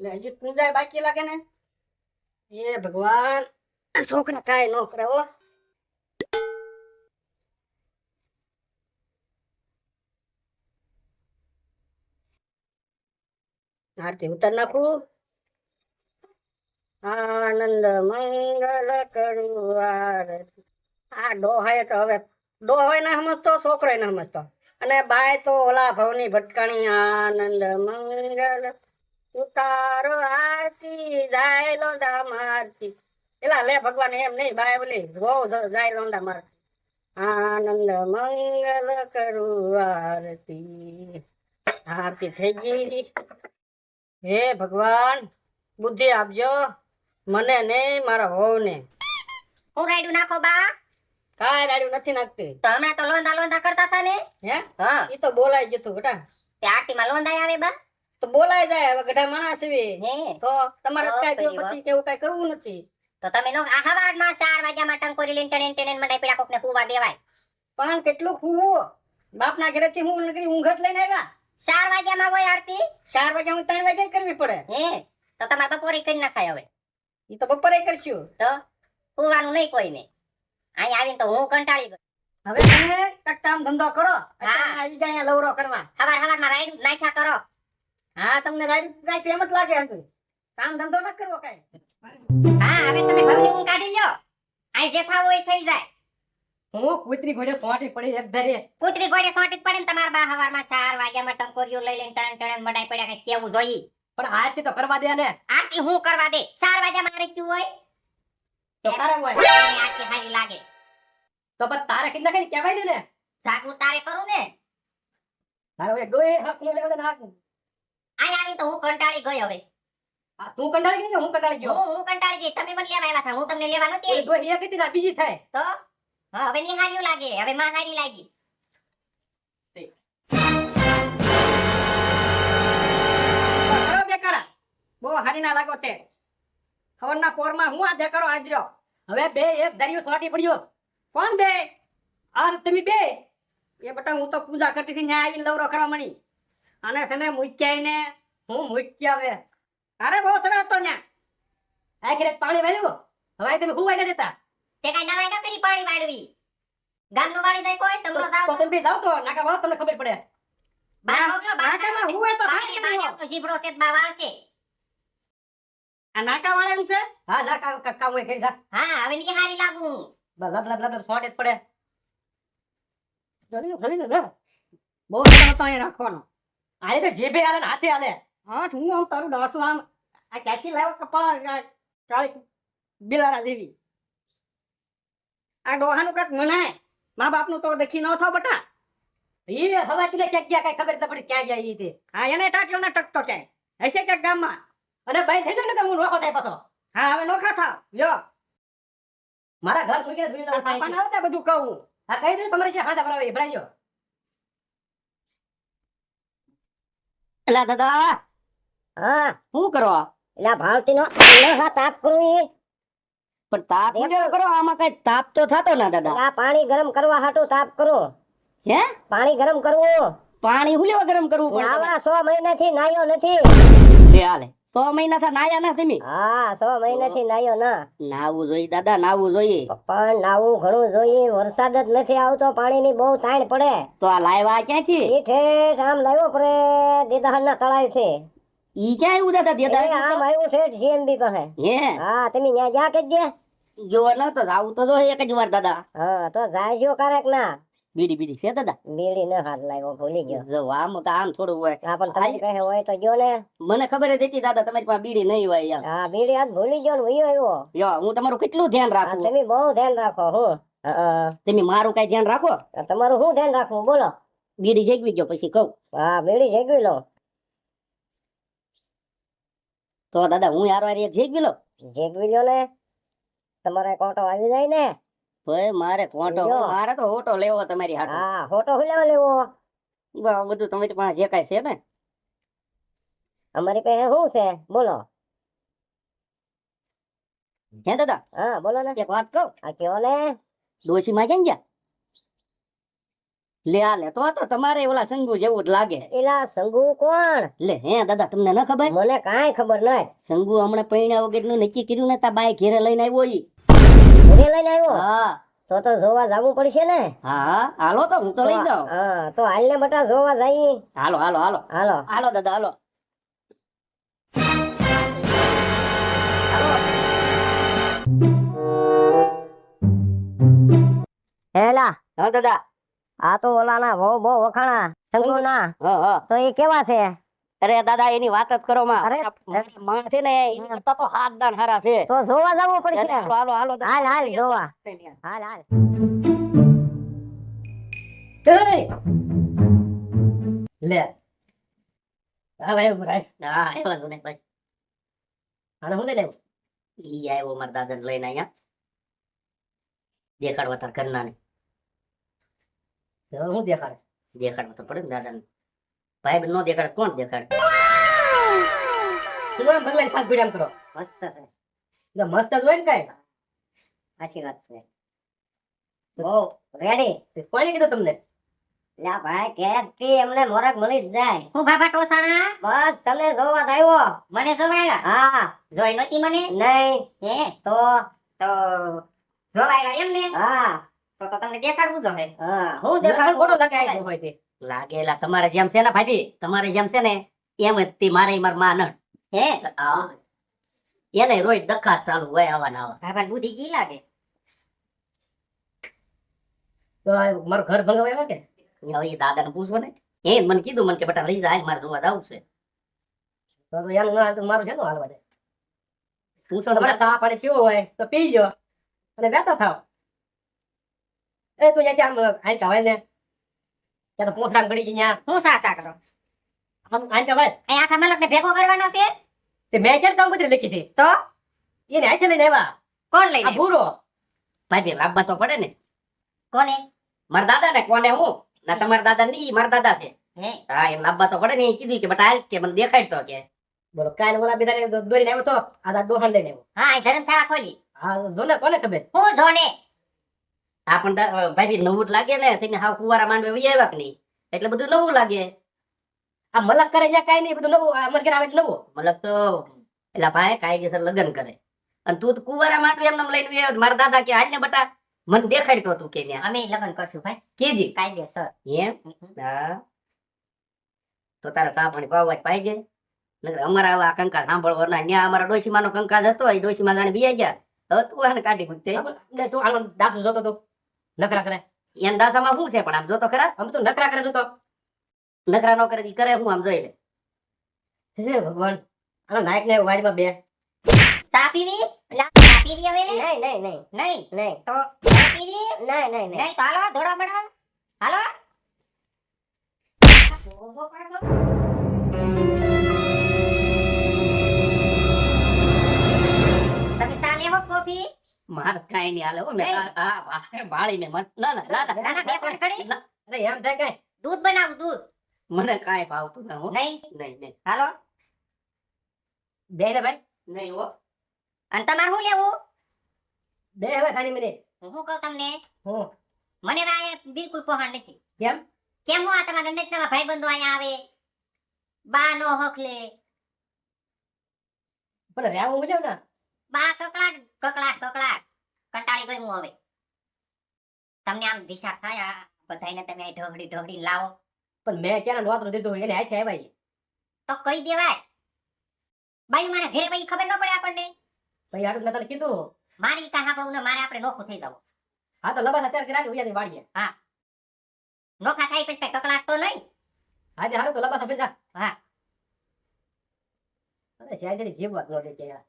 એટલે હજી પૂજા બાકી લાગે ને? એ ભગવાન છોકરા કાંઈ ન કરે હો. આરતી ઉતાર નાખું. આનંદ મંગલ કરું આરતી. આ ડોહાય તો હવે ડોહાય ના સમજતો, છોકરો ના સમજતો. અને બાય તો ઓલા ભવની ભટકાણી આનંદ મંગલ ઉતારો આસી જાય લોંડા મારતી એલા લે ભગવાન એમ નહીં બાય બોલી બહુ જાય લોંદા મારતી આનંદ મંગલ કરું આરતી. આરતી થઈ ગઈ. હે ભગવાન બુદ્ધિ આપજો. મને નહીં મારા વહુને. હું રાયડું નાખો બા. કાય રાડ્યું નથી નાખતી. તો હમણાં તો લોંધા લોંદા કરતા હતા ને? હે? હા. એ તો બોલાઈ જતું બેટા. તે આરતીમાં લોંદા આવે બા. તો બોલાઈ જાય હવે ગઢા માણસ છે. તો તમારે કઈ દેવપતિ કે એવું કઈ કરવું નથી. તો તમે નો આ હવારમાં ચાર વાગ્યામાં ટંકોરી લઈને ટેણે ટેણે મંડાઈ પીડા કોકને હુવા દેવાય. પણ કેટલું ખુવું બાપના ઘરેથી હું નકરી ઊંઘત લઈને આવ્યા? ચાર વાગ્યામાં હોય આરતી? ચાર વાગ્યા હું ત્રણ વાગ્યા કરવી પડે. હે? તો તમારે બપોરે કરી નખાય હવે. એ તો બપોરે કરશું. તો હુવાનું નહીં કોઈને અહીં આવીને તો હું કંટાળી ગયો. હવે તમે કામ ધંધો કરો. આવી જાય લવરો કરવા. હવાર હવારમાં રાઈડ નાખ્યા કરો. હા તમને રાડ્યું પ્રેમ જ લાગે એમ કામ ધંધો ન કરવો કઈ. હા. હવે તમે ભવની ઊંઘ કાઢી લ્યો. આ જે થાવું એ થઈ જાય. હું કૂતરી ઘોડે સોટી પડી એક ધરે. કૂતરી ઘોડે સોટી પડે ને તમારા બા હવારમાં ચાર વાગ્યામાં ટંકોરીઓ લઈ લઈને ટણ ટણ મડાઈ પડ્યા કઈ કેવું જોઈ પણ આરતી તો કરવા દે ને. આરતી હું કરવા દે? ચાર વાગ્યા મારે ક્યું હોય? તો તારા હોય. આરતી હારી લાગે. તો પણ તારે કેટલા કઈ કહેવાય ને ને. જાગવું તારે કરું ને? તારે ડોએ હક નો લેવા દે ને આવીને તો હું કંટાળી ગઈ હવે. આ તું કંટાળી ગઈ હું કંટાળી ગયો? હું હું કંટાળી ગઈ. તમે મને લેવા આવ્યા હતા. હું તમને લેવા નતી આવી. ડોહી એક હતી ને બીજી થાય. તો? હા, હવે નિહાર્યું લાગે. હવે માં હારી લાગી. કરો બહુ હારી ના લાગો તે. ખબરના પોરમાં હું આજે કરો આજરો હવે બે એક દરિયો સોટી પડ્યો. કોણ બે? આ તમે બે. એ બટા હું તો પૂજા કરતી હતી ન્યા આવીને લવરો કરવા મળી. અને સને ને હું મૂક્યા હવે અરે બહુ સરસ તો ન્યા આખરે પાણી વાળ્યું હવે તમે હું વાળી દેતા તે કઈ નવાઈ ન કરી પાણી વાળવી ગામનું વાળી જાય કોઈ તો જાવ તો તમે બે તો નાકા વાળો તમને ખબર પડે બા ના, મોકલો બાર નાકામાં હું તો પાણી થાય તો જીભડો છે બા વાળશે આ નાકા વાળા એમ છે હા જા કામ કામ હોય કરી જા હા હવે નિહારી લાગુ હું બસ લબ લબ લબ લબ જ પડે જલ્દી જલ્દી બહુ અહીંયા રાખવાનો આને તો જીભે હાલે ને હાથે હાલે હા હું આમ તારું ડાસું આમ. આ ક્યાંથી લાવ્યો કપાળ કાળી બિલાડા જેવી? આ ડોહાનું કાંઈક મનાય. મા બાપનું તો દેખી ન થો બટા. એ હવા તીને ક્યાંક ગયા કઈ ખબર તો પડી ક્યાં ગયા ઈ તે. હા એને ટાટ્યો ને ટકતો ક્યાંય. હશે ક્યાંક ગામમાં? અને ભાઈ થઈ જાય ને હું નોખો થાય પાછો. હા હવે નોખા થાવ. લ્યો. મારા ઘર મૂકીને ધોઈ જાવ પાપા ના બધું કહું. હા કહી દઉં તમારે છે હાથા ભરાઈ ભરાજો એલા દાદા હા. શું કરો? એલા ભાવતી નો હા તાપ કરું ઈ. પણ તાપ ઉડેલો કરો આમાં કઈ તાપ તો થતો ના દાદા. આ પાણી ગરમ કરવા હાટું તાપ કરો. હે? પાણી ગરમ કરવું. પાણી હું લેવા ગરમ કરવું પણ આવા સો મહિનાથી નાયો નથી. લે હાલે. સો મહિના થી નાયા ના તમે? હા સો મહિનાથી નાયો ના. નાવું જોઈએ દાદા નાવું જોઈએ. પણ નાવું ઘણું જોઈએ વરસાદ જ નથી આવતો પાણીની બહુ તાણ પડે. તો આ લાવ્યા ક્યાંથી એ ઠેઠ આમ લાવ્યો પડે દેદાહર ના તળાવ છે. ઈ ક્યાં આવ્યું દાદા દેદાહર આમ આવ્યું છે જીએમબી પાસે. હે? હા તમે ત્યાં જા કે દે. જો ન તો આવું તો જો એક જ વાર દાદા. હા તો જાયજો કારક ના. બીડી બીડી છે દાદા બીડી ન હાથ લાગ્યો ભૂલી ગયો. જો આમ તો આમ થોડું હોય. હા પણ તમે કહે હોય તો જો ને. મને ખબર જ હતી દાદા તમારી પાસે બીડી નહીં હોય યાર હા બીડી હાથ ભૂલી ગયો ને વયો આવ્યો. યો હું તમારું કેટલું ધ્યાન રાખું? તમે બહુ ધ્યાન રાખો હું. તમે મારું કઈ ધ્યાન રાખો? તમારું શું ધ્યાન રાખવું બોલો. બીડી જેગવી ગયો પછી કહું. હા બીડી જેગવી લો. તો દાદા હું યાર વાર જેગવી લો? જેગવી લો ને. તમારે કોટો આવી જાય ને. ભાઈ મારે કોટો મારે તો હોટો લેવો તમારી હાટો. હા ફોટો હું લેવા લેવો? બધું તમારી પાસે જે કાંઈ છે ને? અમારી પાસે શું છે? બોલો. હે દાદા? હા બોલો ને. એક વાત કહું? આ કયો ને? દોશી માં કેમ ગયા? લે આ લે તો તો તમારે ઓલા સંગુ જેવું જ લાગે. એલા સંગુ કોણ? લે હે દાદા તમને ન ખબર? મને કાંઈ ખબર નહીં સંગુ હમણાં પૈણા વગરનું નક્કી કર્યું ને તા બાય ઘેરે લઈને આવ્યો ઈ. ઘરે લઈને આવ્યો. હા. તો તો જોવા જવું પડશે ને. હા હાલો તો હું તો લઈ જાઉં. હા તો હાલને બટા જોવા જઈએ હાલો હાલો હાલો. હાલો. હાલો દાદા હાલો. હેલા. હા દાદા. આ તો ઓલાના બહુ બહુ વખાણા. સંગુના. તો એ કેવા છે? અરે દાદા એની વાત જ કરો માં. માં છે ને એની કરતા તો હાથ દાન હારા છે. તો જોવા જવું પડશે. હાલો હાલો હાલો હાલ હાલ જોવા. હાલ હાલ. લે. હા ભાઈ ભાઈ હા આવ્યો છું ને ભાઈ. હાલો હું લઈને આવ્યો ઈ આવ્યો મારા દાદા લઈને અહીંયા. દેખાડવા તાર ઘરના ને. હું દેખાડ? દેખાડવા તો પડે ને દાદાને. ભાઈ નો દેખાડે કોણ દેખાડે? તું ભગવાન સાથ પીડામ કરો. મસ્ત છે. એટલે મસ્ત જ હોય ને કાંઈ? સાચી વાત છે. બહુ રેડી કોણે કીધું તમને? લા ભાઈ કે તી એમને મોરક મળી જ જાય? હું બાબા ટોસાણા? બસ તમે જોવા આવ્યો. મને જોવાયા હા. જોઈ નતી મને? નહીં. હે? તો? તો જોવાયા એમ ને હા. તો તો તમને દેખાડવું જોઈએ હા. હું દેખાડ? ખોટો લગાય હોય તે. લાગેલા તમારે જેમ છે ને ભાભી? તમારે જેમ છે ને એમ જ તે મારે મારમાં હે? એને રોજ દખા ચાલુ હોય આવા. ને આવા બુદ્ધિ કી લાગે? તો મારું ઘર ભંગાવ આવ્યા કે? હવે એ દાદાને પૂછો ને. એ મને કીધું મને કે બેટા લઈ જાય મારે જોવા જવું છે. તો એમ ના તો મારું છે ને હાલવા દે? પૂછો ને ચા પાણી પીવો હોય તો પી જો અને વેતા થાવ. એ તું જ્યાં આમ આઈ કહેવાય ને? ત્યાં તો પોસરામ ગળી ગઈ હું સા સા કરો? આમ આઈ ભાઈ અહીં આખા મલક ને ભેગો કરવાનો છે? તે મેં કામ કરી લખી હતી? તો? એને આઈ લઈને આવ્યા. કોણ આ ભૂરો. ભાઈ લાવવા તો પડે ને. કોને? મારા દાદા ને કોને હું? ના તમારા દાદા ની માર દાદા છે. હે? હા એમ લાબા તો પડે ને કીધી કે બટા હાલ કે મને દેખાડ તો કે. બોલો કાલ ઓલા બિદારે દોરીને આવ્યો તો આ ડોહણ લઈને આવ્યો. હા ધર્મશાળા ખોલી. હા જો કોને ખબર? હું જોને? આ પણ ભાઈ નવું જ લાગે ને તેને હાવ કુવારા માંડવે વહી આવ્યા કે નહીં? એટલે બધું નવું લાગે. આ મલક કરે ત્યાં કાંઈ નહીં બધું નવું અમારે ઘરે આવે નવું. મલક તો એટલે ભાઈ કાયદેસર લગ્ન કરે. અને તું તો કુવારા માંડવે એમને લઈને આવ્યો. મારા દાદા કે હાલ ને બટા મને દેખાડતો તું કે ત્યાં અમે લગ્ન કરશું ભાઈ. કીધી કાયદેસર. એમ? હા. તો તારા સા પાણી પાવા જ પાઈ જાય. અમારા આવા કંકાલ સાંભળવાના ન્યા અમારા ડોશીમાનો કંકાલ હતો એ ડોશીમાં જાણે બીયા ગયા. હવે તું આને કાઢી મૂકતે તું. આનો જોતો તો. નકરા કરે. એમ દાસામાં શું છે? પણ આમ જોતો ખરા? આમ તો નકરા કરે જોતો નકરા ન કરે કરે હું આમ જોઈ લે. હે ભગવાન. આનો નાયક ને વાડીમાં બે. સા પીવી? ચા પીવી હવે નહીં નહીં નહીં. નહીં? નહીં. તો ચા પીવી? નહીં નહીં નહીં. નહીં તો હાલો ધોળા હાલો. માર કાઈ નહીં હાલે હો મેં આ વાહે આ ને મત ના ના ના ના ના બે પણ ખડી અરે એમ થાય કાંઈ દૂધ બનાવું દૂધ. મને કાઈ ભાવતું ના હો. નહીં? નહીં નહીં. હાલો. બે રે ભાઈ. નહીં હો. અને તમારે શું લેવું? બે હવે ખાલી મને. હું શું કહું તમને? હું. મને અહીંયા બિલકુલ પહોંચ નથી. કેમ? કેમ હું આ તમારા ભાઈ ભાઈબંધો અહીંયા આવે? બા નો હક લે. પણ રહેવું મળ્યો ને. બા કકડાટ કકડાટ કકડાટ. હું હવે તમને આમ વિચાર થાય બધાને તમે ઢોકળી ઢોકળી લાવો. પણ મેં ક્યારે નોતરું દીધું એને હાથે આવ્યા. તો કહી દેવાય. બાઈ મને ઘરે ભાઈ ખબર ન પડે આપણને? ભાઈ આડું મેં તને કીધું. મારી કાંઈ આપણું ને મારે આપણે નોખું થઈ જવું. હા તો લબાસ અત્યારે કરાવી ઉયાની વાડીએ નોખા થાય પછી કકડાટ તો નહીં. આજે હારું તો લબાસ આપી જા. હા. અરે શાયદ જીવ વાત નો દે કે યાર.